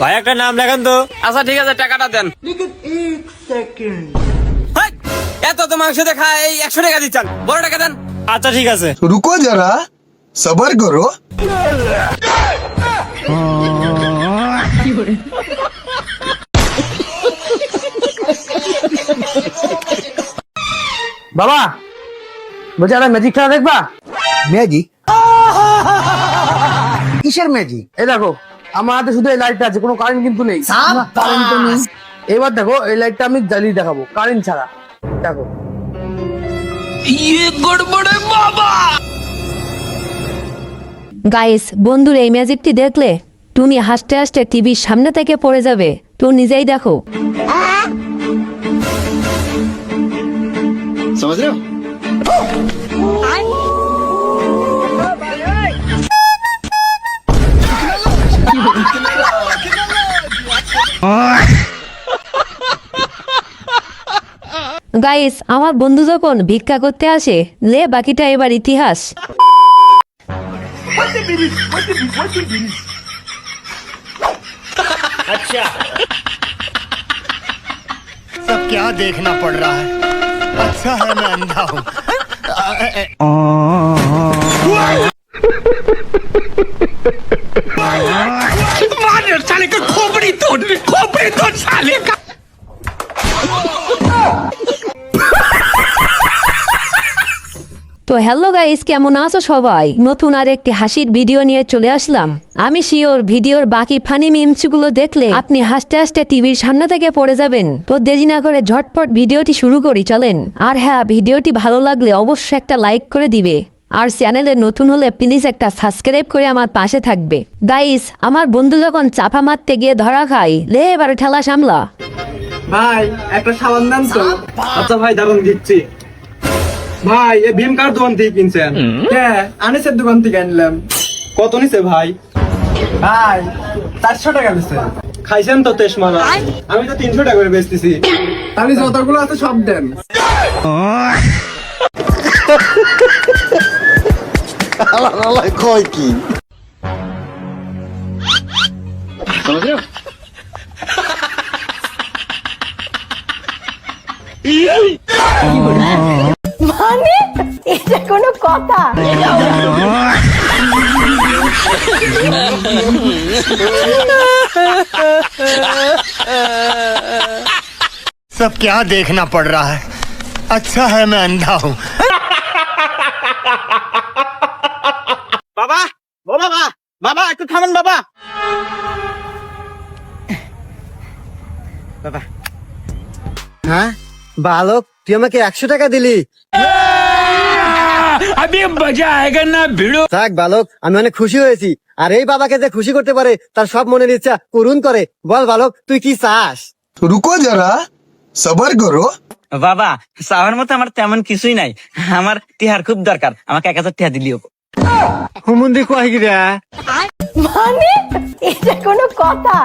ভাই একটা নাম লেখান তো। আচ্ছা ঠিক আছে টাকাটা দেন। এত তো মাংস দেখা এই একশো টাকা দিচ্ছেন। বড় টাকা দেন। আচ্ছা ঠিক আছে। রুকো যারা সবার করো। বাবা বলছি একটা ম্যাজিক খেলা দেখবা? ম্যাজিক কিসের ম্যাজিক এই দেখো আমার হাতে শুধু এই লাইটটা আছে কোনো কারেন্ট কিন্তু নেই। কারেন্ট নেই। এবার দেখো এই লাইটটা আমি জ্বালিয়ে দেখাবো কারেন্ট ছাড়া। দেখো। গাইস বন্ধুর এই ম্যাজিকটি দেখলে তুমি হাসতে হাসতে টিভির সামনে থেকে পড়ে যাবে। তো নিজেই দেখো। সমাজ গাইস আমার বন্ধু যখন ভিক্ষা করতে আসে লে বাকিটা এবার ইতিহাস सब क्या देखना पड़ रहा है अच्छा है मैं अंधा हूँ তো হ্যালো গাইস, কেমন আছো সবাই? নতুন আর একটি হাসির ভিডিও নিয়ে চলে আসলাম। আমি শিওর ভিডিওর বাকি ফানি মিমসগুলো দেখলে আপনি হাসতে হাসতে টিভির সামনে থেকে পড়ে যাবেন। তো দেরি না করে ঝটপট ভিডিওটি শুরু করি, চলেন। আর হ্যাঁ ভিডিওটি ভালো লাগলে অবশ্যই একটা লাইক করে দিবে। আর চ্যানেলে নতুন হলে প্লিজ একটা সাবস্ক্রাইব করে আমার পাশে থাকবে। গাইস, আমার বন্ধু যখন চাপা মারতে গিয়ে ধরা খাই লে এবার ঠেলা সামলা। ভাই, একটা সাবান দেন তো। আচ্ছা ভাই দারুণ দিচ্ছি। ভাই এ ভীম কার দোকান থেকে কিনছেন? হ্যাঁ আনিসের দোকান থেকে আনলাম। কত নিছে ভাই? ভাই চারশো টাকা নিছে। খাইছেন তো তেস মারা আমি তো তিনশো টাকা করে বেচতেছি। তাহলে যতগুলো আছে সব দেন। কয় কি? মানে এটা কোনো কথা सब क्या देखना पड़ रहा है अच्छा है मैं अंधा हूँ বাবা ও বাবা বাবা একটু থামেন বাবা হ্যাঁ বালক তুই আমাকে একশো টাকা দিলি। থাক বালক আমি অনেক খুশি হয়েছি। আর এই বাবাকে যে খুশি করতে পারে তার সব মনের ইচ্ছা করুন করে। বল বালক তুই কি চাস? রুকো যারা সবার করো। বাবা চাওয়ার মতো আমার তেমন কিছুই নাই। আমার টিহার খুব দরকার। আমাকে এক হাজার টিহা দিলিও। হুমুন্দি কয় গিরা মানে? এটা কোনো কথা।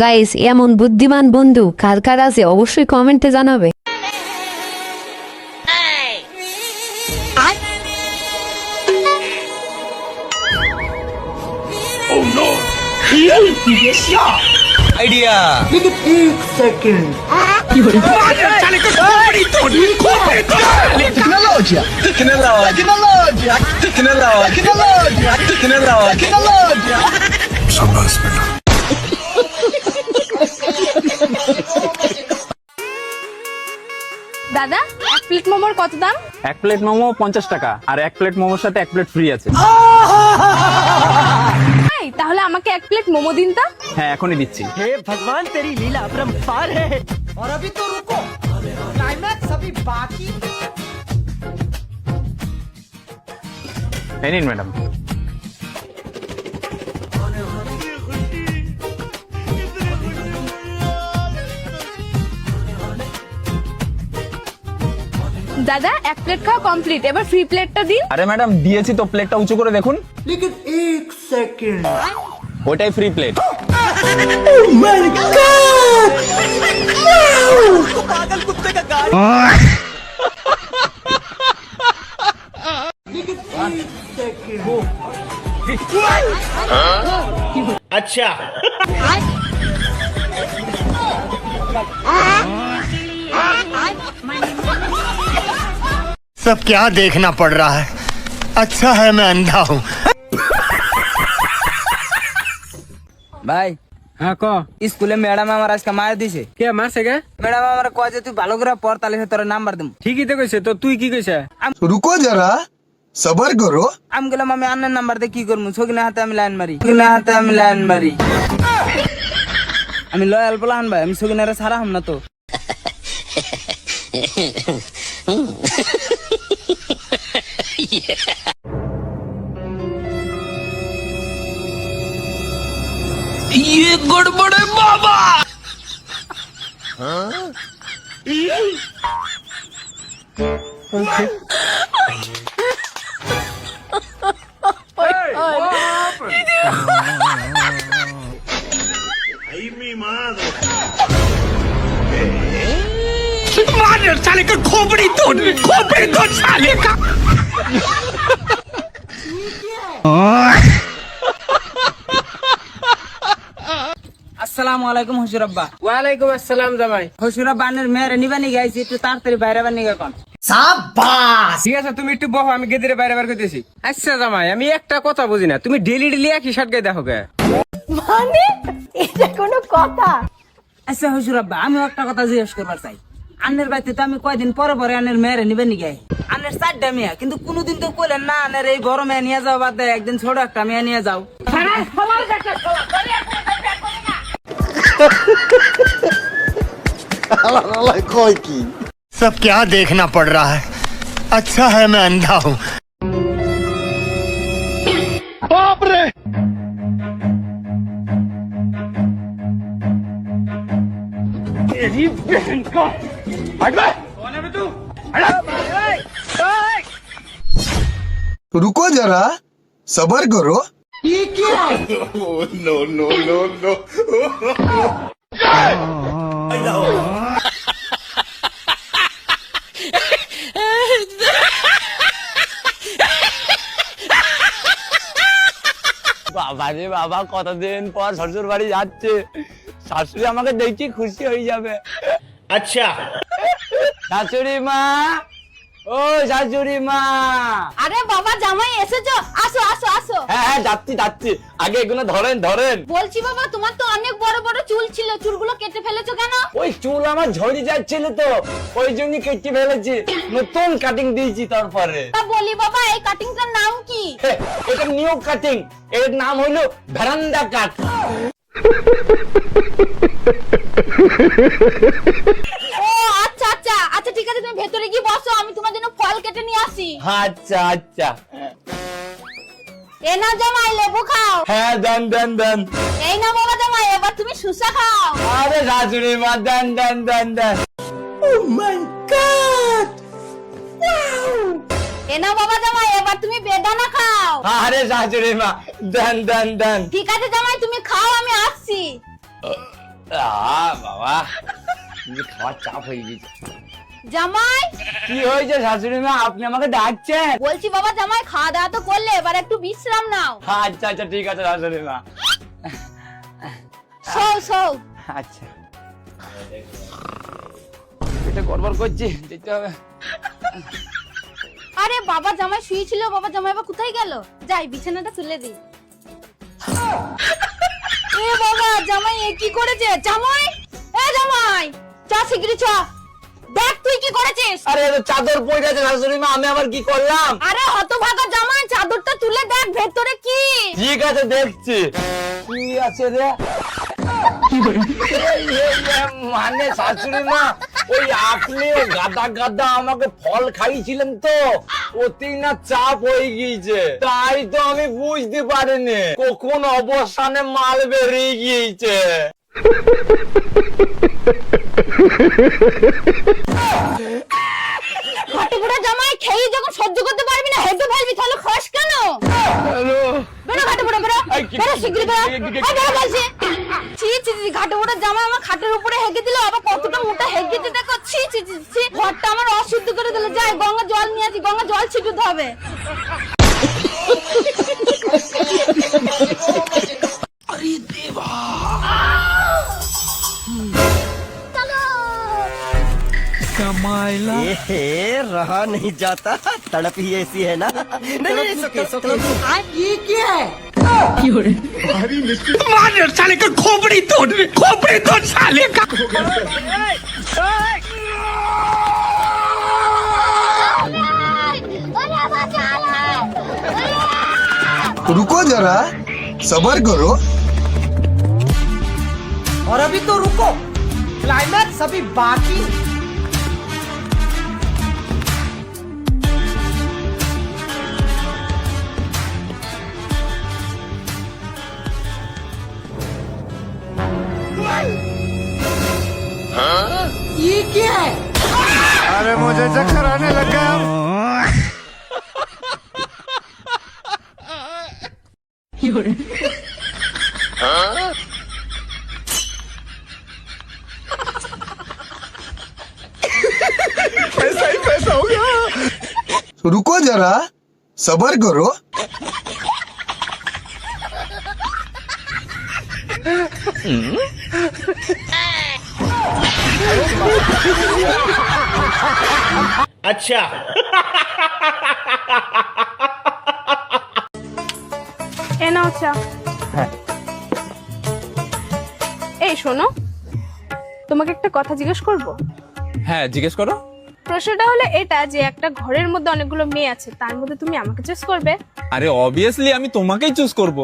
গাইস এমন বুদ্ধিমান বন্ধু কার কার আছে অবশ্যই কমেন্টে জানাবে। আইডিয়া দাদা এক প্লেট মোমোর কত দাম? এক প্লেট মোমো পঞ্চাশ টাকা আর এক প্লেট মোমোর সাথে এক প্লেট ফ্রি আছে। এই, তাহলে আমাকে এক প্লেট মোমো দিন তো। হ্যাঁ এখনই দিচ্ছি। এই নিন ম্যাডাম দাদা এক প্লেট খাওয়া কমপ্লিট এবার ফ্রি প্লেটটা দিন আরে ম্যাডাম দিয়েছি তো প্লেটটা উঁচু করে দেখুন ওটাই ফ্রি প্লেট अच्छा सब क्या देखना पड़ रहा है अच्छा है मैं अंधा हूँ ভাই হ্যাঁ ক স্কুলে ম্যাডাম আমার আজকে মার দিছে কে মারছে কে ম্যাডাম আমার কয় যে তুই ভালো করে পড় তাহলে তোর নাম্বার দিম ঠিকই তো কইছে তো তুই কি কইছে रुको जरा सबर करो আমি গেলাম আমি আন্নার নাম্বার দিয়ে কি করবো ছগিনা হাতে আমি লাইন মারি ছগিনা হাতে আমি লাইন মারি আমি লয়াল বলা ভাই আমি ছগিনারে সারা হাম না তো yeah. ये गड़बड़े बाबा हाँ? আসসালামু আলাইকুম হসুর আব্বা। ওয়ালাইকুম আসসালাম জামাই। হসুর আব্বা আন্নের মেয়েরে নিবানি গাইছি একটু তাড়াতাড়ি বাইরে বানি এখন ঠিক আছে তুমি একটু বহো আমি গেদিরে বাইরে বার করতেছি। আচ্ছা জামাই আমি একটা কথা বুঝি না। তুমি ডেলি ডেলি একই শার্ট গায়ে দেখো মানে? এটা কোনো কথা? আচ্ছা আব্বা আমি একটা কথা জিজ্ঞেস করবার চাই। আন্নের বাড়িতে তো আমি কয়দিন পরে পরে আন্নের মেয়েরে নিবানি গাই আন্নের চারটা মেয়ে কিন্তু কোনোদিন তো কইলেন না আন্নের এই বড় মেয়ে নিয়ে যাও বাদ দেয় একদিন ছোট একটা মেয়ে নিয়ে যাও আল্লাহ আল্লাহ কয় কি सब क्या देखना पड़ रहा है अच्छा है मैं अंधा हूँ रुको जरा सबर करो বাবা রে বাবা কতদিন পর শ্বশুর বাড়ি যাচ্ছে শাশুড়ি আমাকে দেখি খুশি হয়ে যাবে अच्छा শাশুড়ি মা ও শাশুড়ি মা আরে বাবা জামাই এসেছ? আসো আসো আসো। হ্যাঁ হ্যাঁ যাচ্ছি যাচ্ছি। আগে এগুলো ধরেন ধরেন। বলছি বাবা তোমার তো অনেক বড় বড় চুল ছিল। চুলগুলো কেটে ফেলেছো কেন? ওই চুল আমার ঝরে যাচ্ছিল তো ওই জন্য কেটে ফেলেছি। নতুন কাটিং দিয়েছি তারপরে। তা বলি বাবা এই কাটিংটার নাম কি? এটা নিউ কাটিং এর নাম হলো ভ্যারান্ডা কাট ও আচ্ছা ঠিক আছে তুমি ভেতরে গিয়ে বসো আমি তোমার জন্য ফল কেটে নিয়ে আসি। আচ্ছা আচ্ছা। এ না জামাই লেবু খাও। হ্যাঁ দেন দেন দেন। এই না বাবা জামাই এবার তুমি সুসা খাও। আরে শাশুড়ি মা দেন দেন দেন দেন। এ না বাবা জামাই এবার তুমি বেদানা খাও। আরে রাজুরি মা দেন দেন দেন। ঠিক আছে জামাই তুমি খাও আমি আসছি। আহ বাবা খাওয়ার চাপ হয়ে গেছে। জামাই! কি হয়েছে শাশুড়ি মা? আপনি আমাকে ডাকছেন? বলছি বাবা জামাই খাওয়া দাওয়া তো করলে এবার একটু বিশ্রাম নাও। আচ্ছা আচ্ছা ঠিক আছে শাশুড়ি মা। সৌ সৌ আচ্ছা। এটা গড়বড় করছি যেতে হবে। আরে বাবা জামাই শুয়েছিল বাবা জামাই এবার কোথায় গেল? যাই বিছানাটা তুলে দিই। এ বাবা জামাই এ কি করেছে? জামাই? এ জামাই! চা শিগগিরি চ। দেখ তুই কি করেছিস? আরে এ তো চাদর পড়ে শাশুড়ি মা আমি আবার কি করলাম? আরে হতভাগা জামাই চাদরটা তুলে দেখ ভেতরে কি? ঠিক আছে দেখছি। কি আছে রে? মানে শাশুড়ি মা ওই আপনি গাদা গাদা আমাকে ফল খাইয়েছিলেন তো অতি না চাপ হয়ে গিয়েছে। তাই তো আমি বুঝতে পারিনি কখন অবসানে মাল বেরিয়ে গিয়েছে। ঘাটে জামাই খেয়ে যখন সহ্য করতে পারবি না হেঁটে ফেলবি তাহলে খাস কেন? বেরো বুড়ো বেরো। এই, কি- বেরো শিগগিরি বেরো। বেরো বলছি। ছি ছি ছি আমার খাটের উপরে হেগে দিল আবার কতটা মোটা হেগে দিতে দেখো ছি ছি ছি ছি ঘরটা আমার অশুদ্ধ করে দিল। যাই গঙ্গা জল নিয়ে আসি গঙ্গা জল ছিটতে হবে। माइला ये रहा नहीं जाता। तड़प ही ऐसी है ना। नहीं नहीं सोके ये क्या है? मार साले का खोपड़ी तोड़ रहे खोपड़ी तोड़ साले का। रुको जरा सबर करो। और अभी तो रुको। क्लाइमैक्स अभी बाकी। ये क्या है? अरे मुझे चक्कर आने लग गया। रुको जरा सबर करो। আচ্ছা। এ চা। হ্যাঁ। এই শোনো তোমাকে একটা কথা জিজ্ঞেস করব? হ্যাঁ জিজ্ঞেস করো। প্রশ্নটা হলো এটা যে একটা ঘরের মধ্যে অনেকগুলো মেয়ে আছে তার মধ্যে তুমি আমাকে চুজ করবে। আরে অবভিয়াসলি আমি তোমাকেই চুজ করব।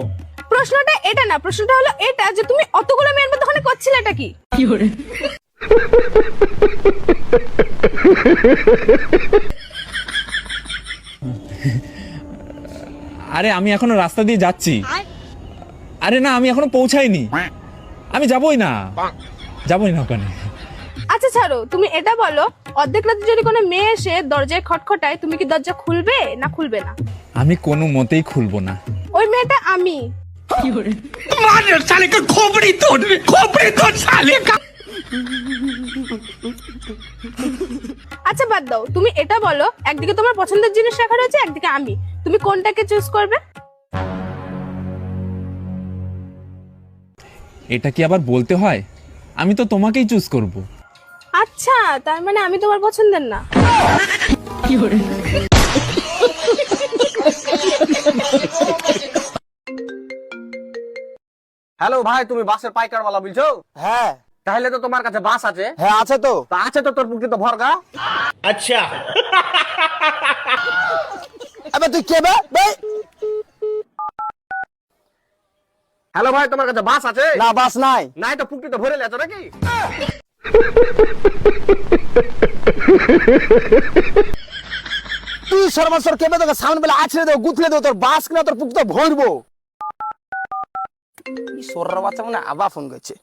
প্রশ্নটা এটা না প্রশ্নটা হলো এটা যে তুমি অতগুলো মেয়ের মধ্যে ওখানে করছিলে এটা কি? কি করে? আরে আমি এখনও রাস্তা দিয়ে যাচ্ছি। আরে না আমি এখনও পৌঁছাইনি। আমি যাবই না। যাবই না ওখানে। আচ্ছা ছাড়ো তুমি এটা বলো অর্ধেক রাতে যদি কোনো মেয়ে এসে দরজায় খটখটায় তুমি কি দরজা খুলবে না খুলবে না? আমি কোনো মতেই খুলবো না। ওই মেয়েটা আমি। আচ্ছা বাদ দাও। তুমি এটা বলো একদিকে তোমার পছন্দের জিনিস রাখা রয়েছে একদিকে আমি। তুমি কোনটাকে চুজ করবে? এটা কি আবার বলতে হয়? আমি তো তোমাকেই চুজ করব। আচ্ছা তার মানে আমি তোমার পছন্দের না। কি হ্যালো ভাই তুমি বাসের পাইকার वाला বলছো? হ্যাঁ। তাহলে তো তোমার কাছে বাস আছে। হ্যাঁ আছে তো। আছে তো তোর বুকে তো ভরগা? আচ্ছা। আবে তুই কে ভাই হ্যালো ভাই তোমার কাছে বাস আছে? না বাস নাই। নাই তো পুকটি তো ভরে লেছো নাকি? তুই সর্বসর কেবে তোকে সামনে বেলা আছড়ে দেবো গুতলে দেবো তোর বাস কিনা তোর পুক তো ভরবো সর্র বাচ্চা মানে আবার ফোন করছে।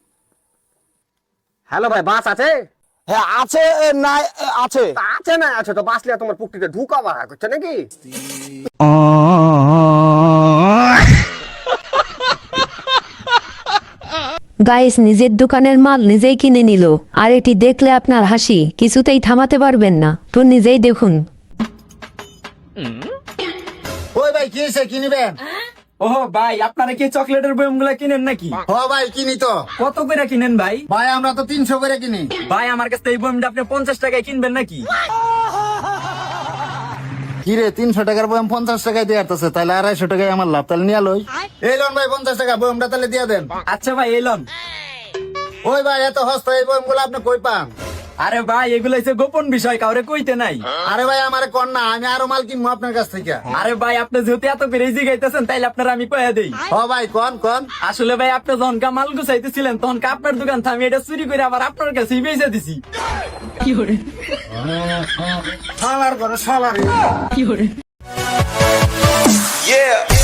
হ্যালো ভাই বাস আছে? হ্যাঁ আছে এ, আছে। আছে না আছে তো বাস লিয়া তোমার পুকটিতে ঢুকা বাড়া করছে নাকি? গাইস নিজের দোকানের মাল নিজেই কিনে নিল। আর এটি দেখলে আপনার হাসি কিছুতেই থামাতে পারবেন না। তো নিজেই দেখুন। ওই ভাই কি কিনবেন ও ভাই আপনারা কি চকলেটের বয়মগুলা কিনেন নাকি? হ ভাই কিনি তো। কত করে কিনেন ভাই? ভাই আমরা তো তিনশো করে কিনি। ভাই আমার কাছে এই বয়মটা আপনি পঞ্চাশ টাকায় কিনবেন নাকি? কি রে তিনশো টাকার বয়াম পঞ্চাশ টাকায় দিয়ে আসতেছে তাহলে আড়াইশো টাকায় আমার লাভ তাহলে নিয়ে লই। এই লোন ভাই পঞ্চাশ টাকা বয়ামটা তাহলে দিয়ে দেন। আচ্ছা ভাই এলন ওই ভাই এত হস্ত এই বয়ামগুলো আপনি কই পান? আরে ভাই এগুলো হচ্ছে গোপন বিষয় কাউরে কইতে নাই। আরে ভাই আমার কর না আমি আরও মাল কিনবো আপনার কাছ থেকে। আরে ভাই আপনি যেহেতু এত করে জিগাইতেছেন তাইলে আপনার আমি কয়ে দেই। হ ভাই কন কন? আসলে ভাই আপনি যখন কা মাল গুছাইতেছিলেন তখন কা আপনার দোকান থেকে আমি এটা চুরি করে আবার আপনার কাছে বেচে দিছি। সালার করে সালার Yeah.